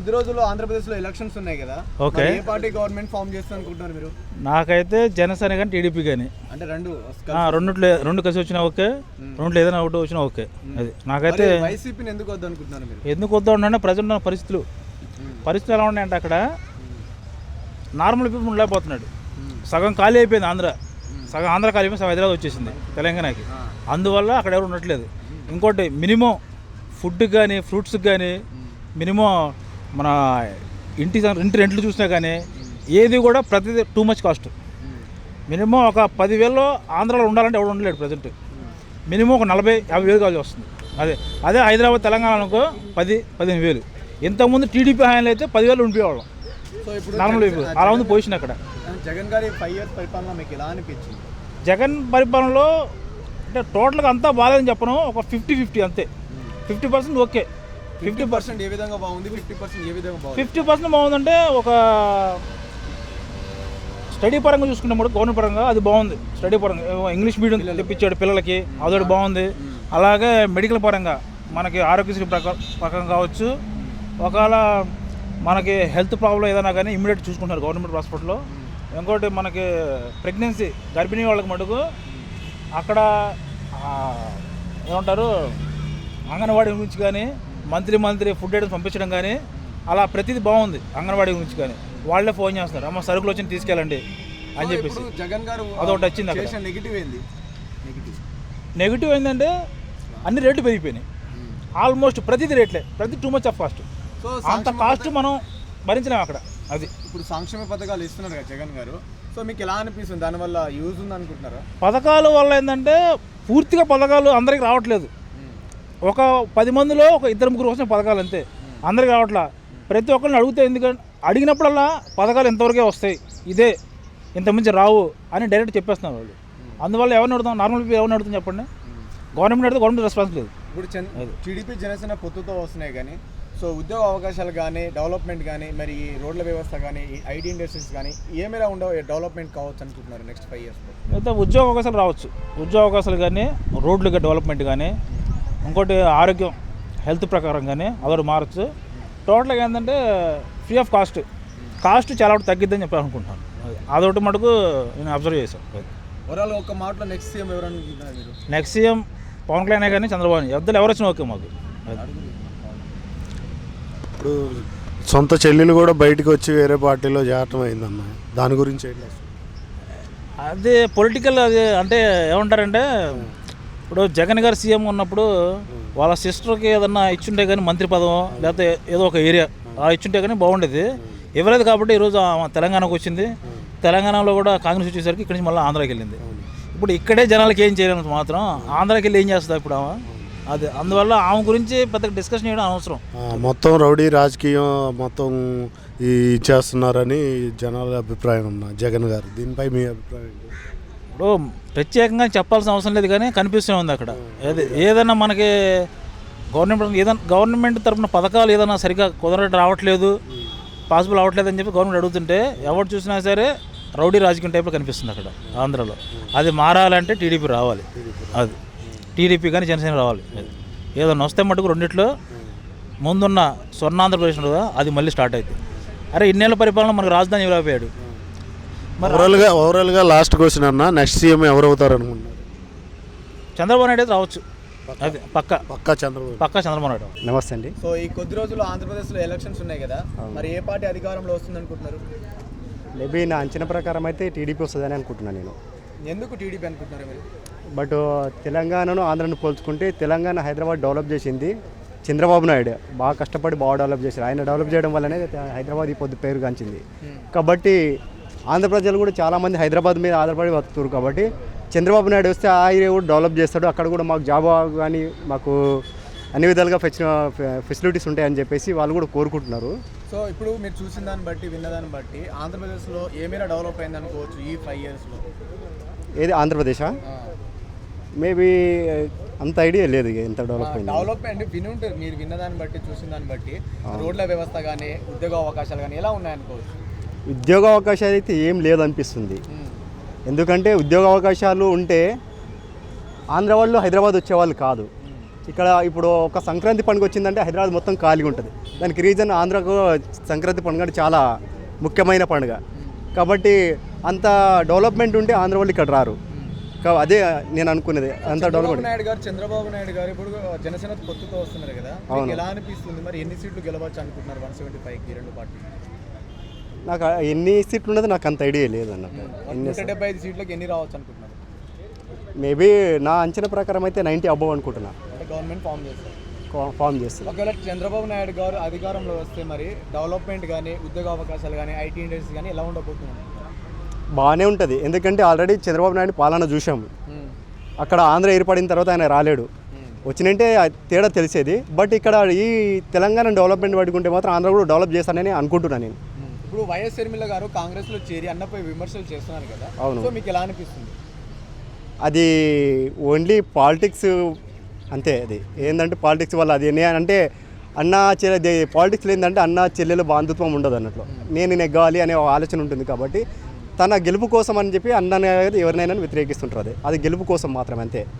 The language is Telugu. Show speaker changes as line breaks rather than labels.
కొద్ది రోజుల్లో ఆంధ్రప్రదేశ్లో ఎలక్షన్స్ ఉన్నాయి కదా.
ఓకే.
ఏ పార్టీ గవర్నమెంట్ ఫామ్ చేస్తుంది అనుకుంటున్నారు మీరు?
నాకైతే జనసేన కానీ టీడీపీ కానీ.
అంటే రెండు
రెండుట్లో రెండు కలిసి వచ్చినా ఓకే. రెండులో ఏదైనా ఒకటి వచ్చినా ఓకే. అది నాకైతే
వైసీపీని ఎందుకు వద్దు అనుకుంటున్నారు మీరు?
ఎందుకు వద్దా ఉండే ప్రజెంట్ ఉన్న పరిస్థితులు పరిస్థితులు ఎలా ఉన్నాయంటే అక్కడ నార్మల్ పీపుల్ ఉండలేకపోతున్నాడు. సగం ఖాళీ అయిపోయింది ఆంధ్ర. సగం ఆంధ్ర ఖాళీ అయిపోయింది సగం హైదరాబాద్ వచ్చేసింది తెలంగాణకి. అందువల్ల అక్కడ ఎవరు ఉండట్లేదు. ఇంకోటి మినిమం ఫుడ్కి కానీ ఫ్రూట్స్కి కానీ మినిమం మన ఇంటి ఇంటి రెంట్లు చూసినా కానీ ఏది కూడా ప్రతిదీ టూ మచ్ కాస్ట్ మినిమం ఒక పదివేల్లో ఆంధ్రాలో ఉండాలంటే ఎవడు ఉండలేడు ప్రజెంట్. మినిమం ఒక నలభై యాభై వేలు కావాల్సి వస్తుంది. అదే అదే హైదరాబాద్ తెలంగాణ అనుకో పది పదిహేను వేలు. ఇంతకుముందు టీడీపీ హాయంలో అయితే పదివేలు ఉండిపోయేవాళ్ళం. నార్మల్ అలా ఉంది పొజిషన్ అక్కడ.
జగన్ గారి ఫైవ్ ఇయర్స్ పరిపాలన మీకు ఎలా అనిపించింది?
జగన్ పరిపాలనలో అంటే టోటల్గా అంతా బాగాలేదని చెప్పను. ఒక ఫిఫ్టీ ఫిఫ్టీ అంతే. Fifty percent okay.
Fifty percent ఏ విధంగా బాగుంది? ఫిఫ్టీ పర్సెంట్ ఏ విధంగా బాగుంది?
ఫిఫ్టీ పర్సెంట్ బాగుందంటే ఒక స్టడీ పరంగా చూసుకుంటే కూడా గవర్నమెంట్ పరంగా అది బాగుంది. స్టడీ పరంగా ఇంగ్లీష్ మీడియం తెప్పించాడు పిల్లలకి అదొకటి బాగుంది. అలాగే మెడికల్ పరంగా మనకి ఆరోగ్యశ్రీ ప్రకారం కావచ్చు. ఒకవేళ మనకి హెల్త్ ప్రాబ్లం ఏదైనా కానీ ఇమ్మీడియట్ చూసుకుంటున్నారు గవర్నమెంట్ హాస్పిటల్లో. ఇంకోటి మనకి ప్రెగ్నెన్సీ గర్భిణీ వాళ్ళకి మటుకు అక్కడ ఏమంటారు అంగన్వాడీ గురించి కానీ మంత్లీ మంత్లీ ఫుడ్ ఐటమ్స్ పంపించడం కానీ అలా ప్రతిదీ బాగుంది అంగన్వాడీ గురించి కానీ. వాళ్ళే ఫోన్ చేస్తారు అమ్మ సరుకులు వచ్చి తీసుకెళ్ళండి అని చెప్పేసి.
జగన్ గారు
అదొకటి వచ్చింది అక్కడ.
నెగిటివ్ ఏంది? నెగిటివ్.
నెగిటివ్ ఏంటంటే అన్ని రేట్లు పెరిగిపోయినాయి. ఆల్మోస్ట్ ప్రతిదీ రేట్లే ప్రతి too much of cost.
So
అంత కాస్ట్ మనం భరించలేము అక్కడ అది.
ఇప్పుడు సంక్షేమ పథకాలు ఇస్తున్నారు కదా జగన్ గారు సో మీకు ఎలా అనిపిస్తుంది? దానివల్ల యూజ్ ఉంది అనుకుంటున్నారా
పథకాల వల్ల ఏంటంటే పూర్తిగా పథకాలు అందరికి రావట్లేదు. ఒక పది మందిలో ఒక ఇద్దరు ముగ్గురు వస్తున్న పథకాలు అంతే. అందరికి రావట్లా. ప్రతి ఒక్కరిని అడిగితే ఎందుకంటే అడిగినప్పుడల్లా పథకాలు ఎంతవరకే వస్తాయి. ఇదే ఇంతకుమించి రావు అని డైరెక్ట్ చెప్పేస్తున్నారు వాళ్ళు. అందువల్ల ఎవరిని అడుగుతాం? నార్మల్ పీపుల్ ఎవరిని అడుగుతాం చెప్పండి? గవర్నమెంట్ అడిగితే గవర్నమెంట్ రెస్పాన్స్ లేదు.
ఇప్పుడు టీడీపీ జనసేన పొత్తుతో వస్తున్నాయి కానీ సో ఉద్యోగ అవకాశాలు కానీ డెవలప్మెంట్ కానీ మరి ఈ రోడ్ల వ్యవస్థ కానీ ఈ ఐటీ ఇండస్ట్రీస్ కానీ ఏమైనా ఉండవు డెవలప్మెంట్ కావచ్చు అనుకుంటున్నారు నెక్స్ట్ ఫైవ్ ఇయర్స్లో?
అయితే ఉద్యోగ అవకాశాలు రావచ్చు. ఉద్యోగ అవకాశాలు కానీ రోడ్లు డెవలప్మెంట్ కానీ ఇంకోటి ఆరోగ్యం హెల్త్ ప్రకారం కానీ అదొకటి మారచ్చు టోటల్గా ఏంటంటే ఫ్రీ ఆఫ్ కాస్ట్ కాస్ట్ చాలా వరకు తగ్గిద్దని చెప్పి అనుకుంటున్నాను. అది. అదొకటి మటుకు నేను అబ్జర్వ్ చేశాను.
ఓవరాల్ ఒక మాటలో నెక్స్ట్ సీఎం ఎవరు అనుకుంటున్నారు మీరు?
నెక్స్ట్ సీఎం పవన్ కళ్యాణ్ కానీ చంద్రబాబు ఇద్దరు ఎవరు వచ్చినా ఓకే మాకు.
ఇప్పుడు సొంత చెల్లెలు కూడా బయటకు వచ్చి వేరే పార్టీలో చేరటం అయిందన్న దాని గురించి?
అది పొలిటికల్ అది అంటే ఏమంటారంటే ఇప్పుడు జగన్ గారు సీఎం ఉన్నప్పుడు వాళ్ళ సిస్టర్కి ఏదన్నా ఇచ్చుంటే కానీ మంత్రి పదం లేకపోతే ఏదో ఒక ఏరియా ఆ ఇచ్చుంటే కానీ బాగుండేది. ఇవ్వలేదు కాబట్టి ఈరోజు తెలంగాణకు వచ్చింది. తెలంగాణలో కూడా కాంగ్రెస్ వచ్చేసరికి ఇక్కడి నుంచి మళ్ళీ ఆంధ్రాకి వెళ్ళింది. ఇప్పుడు ఇక్కడే జనాలకి ఏం చేయలేదు మాత్రం ఆంధ్రాకి వెళ్ళి ఏం చేస్తుంది ఇప్పుడు ఆమె? అది అందువల్ల ఆమె గురించి పెద్ద డిస్కషన్ చేయడం అనవసరం.
ఆ, మొత్తం రౌడీ రాజకీయం మొత్తం ఈ చేస్తున్నారని జనాల అభిప్రాయం అన్న జగన్ గారు. దీనిపై మీ అభిప్రాయం?
ఇప్పుడు ప్రత్యేకంగా చెప్పాల్సిన అవసరం లేదు కానీ కనిపిస్తూనే ఉంది అక్కడ. ఏది ఏదైనా మనకి గవర్నమెంట్ ఏదైనా గవర్నమెంట్ తరపున పథకాలు ఏదైనా సరిగా కుదరట్టు రావట్లేదు పాసిబుల్ అవ్వట్లేదు అని చెప్పి గవర్నమెంట్ అడుగుతుంటే ఎవరు చూసినా సరే రౌడీ రాజకీయం టైప్లో కనిపిస్తుంది అక్కడ ఆంధ్రాలో. అది మారాలంటే టీడీపీ రావాలి. అది టీడీపీ కానీ జనసేన రావాలి. ఏదైనా వస్తే మటుకు రెండిట్లో ముందున్న స్వర్ణాంధ్రప్రదేశ్ ఉంటుందా అది మళ్ళీ స్టార్ట్ అవుతుంది అరే ఇన్నేళ్ళ పరిపాలన మనకు రాజధాని ఇవ్వలేకపోయాడు.
ఓవరాల్గా ఓవరాల్గా లాస్ట్ క్వశ్చన్ అన్న నెక్స్ట్ సీఎం ఎవరు అవుతారు అనుకుంటున్నారు?
చంద్రబాబు నాయుడు అయితే రావచ్చు. అది పక్క.
పక్కా చంద్రబాబు.
పక్క చంద్రబాబు నాయుడు.
నమస్తే అండి.
సో ఈ కొద్ది రోజుల్లో ఆంధ్రప్రదేశ్లో ఎలక్షన్స్ ఉన్నాయి కదా మరి ఏ పార్టీ అధికారంలో వస్తుంది అనుకుంటున్నారు?
మేబీ నా అంచనా ప్రకారం అయితే టీడీపీ వస్తుందని అనుకుంటున్నాను నేను.
ఎందుకు టీడీపీ అనుకుంటున్నారు మీరు?
బట్ తెలంగాణను ఆంధ్రను పోల్చుకుంటే తెలంగాణ హైదరాబాద్ డెవలప్ చేసింది చంద్రబాబు నాయుడు. బాగా కష్టపడి బాగా డెవలప్ చేశారు. ఆయన డెవలప్ చేయడం వల్లనే హైదరాబాద్ ఈ పొద్దు పేరుగాంచింది. కాబట్టి ఆంధ్ర ప్రజలు కూడా చాలామంది హైదరాబాద్ మీద ఆధారపడి బతుకుతారు కాబట్టి చంద్రబాబు నాయుడు వస్తే ఆ ఏరియా కూడా డెవలప్ చేస్తాడు. అక్కడ కూడా మాకు జాబ్ కానీ మాకు అన్ని విధాలుగా ఫెసిలిటీస్ ఉంటాయని చెప్పేసి వాళ్ళు కూడా కోరుకుంటున్నారు.
సో ఇప్పుడు మీరు చూసిన దాన్ని బట్టి విన్న దాన్ని బట్టి ఆంధ్రప్రదేశ్లో ఏమైనా డెవలప్ అయింది అనుకోవచ్చు ఈ ఫైవ్ ఇయర్స్లో
ఏది ఆంధ్రప్రదేశా? మేబీ అంత ఐడియా లేదు ఎంత డెవలప్ అయింది.
డెవలప్మెంట్ విని ఉంటారు. మీరు విన్న దాన్ని బట్టి చూసిన దాన్ని బట్టి రోడ్ల వ్యవస్థ కానీ ఉద్యోగ అవకాశాలు కానీ ఎలా ఉన్నాయనుకోవచ్చు?
ఉద్యోగ అవకాశాలు అయితే ఏం లేదనిపిస్తుంది. ఎందుకంటే ఉద్యోగ అవకాశాలు ఉంటే ఆంధ్ర వాళ్ళు హైదరాబాద్ వచ్చేవాళ్ళు కాదు. ఇక్కడ ఇప్పుడు ఒక సంక్రాంతి పండుగ వచ్చిందంటే హైదరాబాద్ మొత్తం ఖాళీగా ఉంటుంది. దానికి రీజన్ ఆంధ్రకు సంక్రాంతి పండుగ అంటే చాలా ముఖ్యమైన పండుగ. కాబట్టి అంత డెవలప్మెంట్ ఉంటే ఆంధ్ర వాళ్ళు ఇక్కడ రారు. అదే నేను అనుకునేది అంత డెవలప్మెంట్.
నాయుడు గారు చంద్రబాబు నాయుడు గారు ఇప్పుడు జనసేన పొత్తుతో వస్తున్నారు కదా. ఎలా అనిపిస్తుంది? మరి ఎన్ని సీట్లు గెలవచ్చు అనుకుంటున్నారు? వన్ సెవెంటీ ఫైవ్ రెండు పార్టీ
నాకు ఎన్ని సీట్లు ఉన్నది నాకు అంత ఐడియా లేదు అన్నట్టు ఎన్ని
నూట డెబ్బై ఐదు సీట్లకు ఎన్ని రావచ్చు అనుకుంటున్నారు?
మేబీ నా అంచనా ప్రకారం అయితే నైంటీ అబవ్ అనుకుంటున్నా.
అంటే గవర్నమెంట్ ఫామ్ చేస్తారు.
ఫామ్ చేస్తుంది.
ఒకవేళ చంద్రబాబు నాయుడు గారు అధికారంలో వస్తే మరి డెవలప్మెంట్ కానీ ఉద్యోగ అవకాశాలు కానీ ఐటీ ఇండస్ట్రీ కానీ ఎలా ఉండబోతుంది?
బాగానే ఉంటుంది. ఎందుకంటే ఆల్రెడీ చంద్రబాబు నాయుడు పాలన చూసాము అక్కడ ఆంధ్ర ఏర్పడిన తర్వాత ఆయన రాలేడు. వచ్చినంటే తేడా తెలిసేది. బట్ ఇక్కడ ఈ తెలంగాణ డెవలప్మెంట్ పట్టుకుంటే మాత్రం ఆంధ్ర కూడా డెవలప్ చేస్తానని అనుకుంటున్నాను నేను.
ఇప్పుడు వైఎస్ షర్మిల గారు కాంగ్రెస్లో చేరి అన్నపై విమర్శలు చేస్తున్నారు కదా.
అవును.
సో మీకు ఎలా అనిపిస్తుంది?
అది ఓన్లీ పాలిటిక్స్ అంతే అది. ఏంటంటే పాలిటిక్స్ వల్ల అది అంటే అన్న చెల్లె పాలిటిక్స్లో ఏంటంటే అన్న చెల్లెల బాంధుత్వం ఉండదు అన్నట్లు. నేను నెగ్గాలి అనే ఒక ఆలోచన ఉంటుంది కాబట్టి తన గెలుపు కోసం అని చెప్పి అన్న ఎవరినైనా వ్యతిరేకిస్తుంటారు అది. అది గెలుపు కోసం మాత్రమే అంతే.